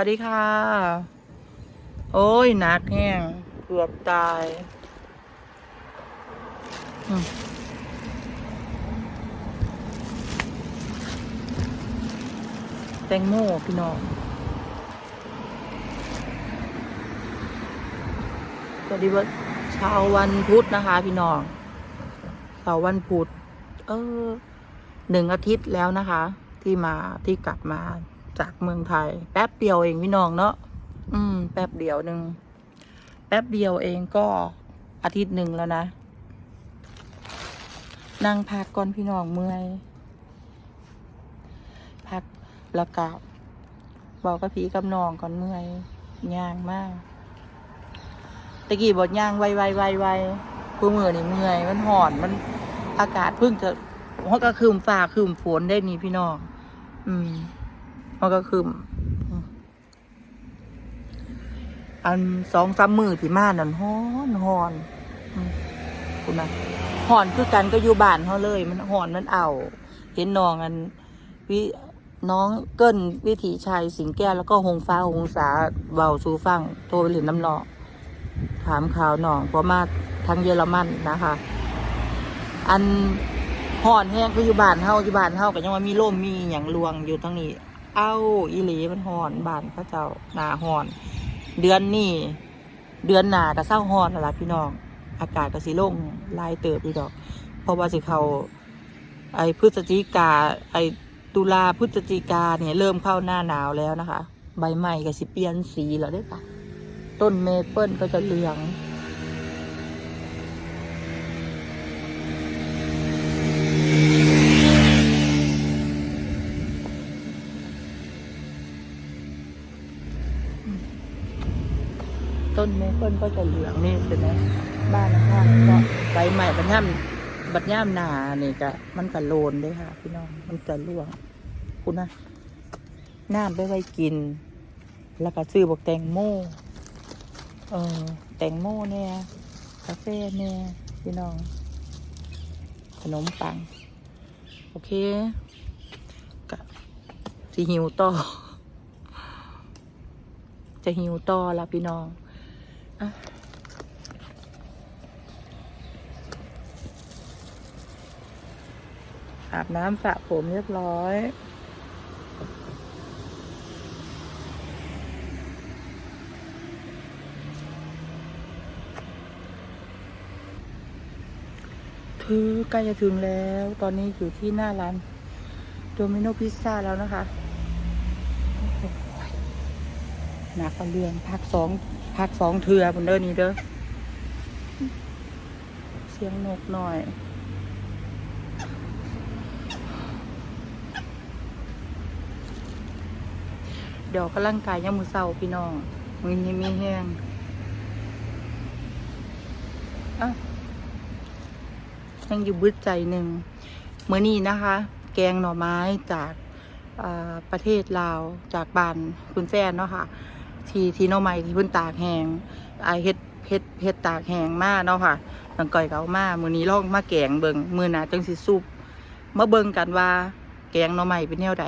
วัสดีค่ะ โอ้ยหนักแห้งเกือบตายแตงโมพี่น้องสวัสดีวันเช้าวันพุธนะคะ พี่น้องเสาร์วันพุธเออหนึ่งอาทิตย์แล้วนะคะ ที่มาที่กลับมา จากเมืองไทย แป๊บเดียวเองพี่น้องเนาะอืม แป๊บเดียวหนึ่งแป๊บเดียวเองก็อาทิตย์หนึ่งแล้วนะนั่งพักก่อนพี่น้องเมื่อยพักแล้วก็บอกกับพี่กับน้องก่อนเมื่อยย่างมากตะกี้บอกย่างไวไวไวไวผู้มือนี่เมื่อย มันห่อนมันอากาศเพิ่งจะมันก็คืมฟ้าคืมฝนได้นี่พี่น้อง อืม มันก็คืมอืมอันสองสามมือที่มานั่นฮอนฮอนคุณนะหอนคือกันก็อยู่บ้านเขาเลย มันหอนมันเอา เห็นน้องอันวิน้องเกินวิถีชัยสิงแก้วแล้วก็หงฟ้าหงสาเบาสูฟังโทรไปเล่นน้ำหนองถามข่าวน้องเพราะมาทางเยอรมันนะคะ อันห่อนแห้งก็อยู่บ้านเฮาอยู่บ้านเฮาก็ยังว่ามีร่มมีอย่างลวงอยู่ทั้งนี้ เอ้าอีหลีมันห่อนบ้านพระเจ้าหนาห่อน เดือนนี้เดือนหนาก็เศร้าห่อนนั่นล่ะพี่น้อง อากาศก็สิลงลายเติบอีดอก เพราะว่าสิเขาไอพฤศจิกาไอตุลาพฤศจิกาเนี่ยเริ่มเข้าหน้าหนาวแล้วนะคะ ใบไม้ก็สิเปลี่ยนสีแล้วได้ปะต้นเมเปิลก็จะเหลือง ต้นเมเปิลก็จะเหลืองนี่เป็นไหมบ้านข้างก็ใบใหม่บัดย่ำบัดย่ำหนานี่ก็มันก็โลนด้วยค่ะ พี่น้องมันจะร่วง คุณนะน้ำไปไว้กิน แล้วก็ซื้อบอกแตงโมเออแตงโมเนี่ยกาแฟเนี่ยพี่น้อง ขนมปัง โอเคกะสิหิวต่อ จะหิวต่อละพี่น้อง อาบน้ำสระผมเรียบร้อยคือใกล้จะถึงแล้ว ตอนนี้อยู่ที่หน้าร้านโดมิโนพิซซ่าแล้วนะคะโอ้โห หนักกว่าเรื่องพักสองพักสองเทือบนเด้อนี้เด้อเสียงนกหน่อย เดี๋ยวกำลังกายยังมือเศร้าพี่น้องมือนี้มีแห้งอะยังอยู่บึดใจหนึ่งเมื่อนี้นะคะ แกงหน่อไม้จากประเทศลาวจากบ้านคุณแฟนเนาะค่ะ ที่ที่น่อไม้ที่เพิ่นตากแหงไอเฮ็ดเฮ็ดเฮ็ดตากแหงมาเนาะค่ะตังก่อยเกามามื้อนี้ลองมาแกงเบิ่งมื้อหน้าจังสิซุปมาเบิ่งกันว่าแกงน่อไม้เป็นแนวใด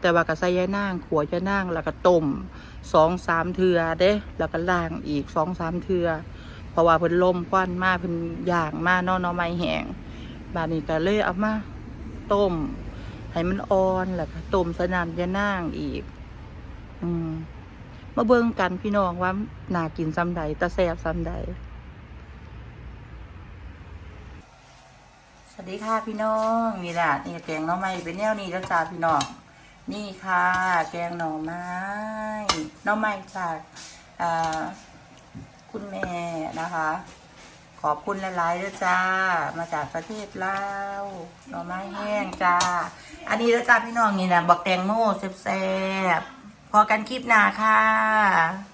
แต่ว่าก็ใส่ยานางขัวยานางแล้วก็ต้มสองสามเทือเด้ แล้วก็ล้างอีกสองสามเทือเพราะว่าเพิ่นลมควันมาเพิ่นย่างมาเนาะน่อไม้แห้งบาดนี้ก็เลยเอามาต้มให้มันอ่อนแล้วก็ต้มสนามยะนางอีก อืม มาเบิ่งกันพี่น้องว่าน่ากินซ้ำใดตะแซบซ้ำใดสวัสดีค่ะพี่น้องนี่แหละนี่แกงหน่อไม้เป็นแนวนี้แล้วจ้าพี่น้องนี่ค่ะ แกงหน่อไม้หน่อไม้จากคุณแม่นะคะ ขอบคุณหลายๆด้วยจ้า มาจากประเทศลาวหน่อไม้แห้งจ้า อันนี้แล้วจ้าพี่น้องนี่นะบักแตงโมแซ่บๆ พอกันคลิปหน้าค่ะ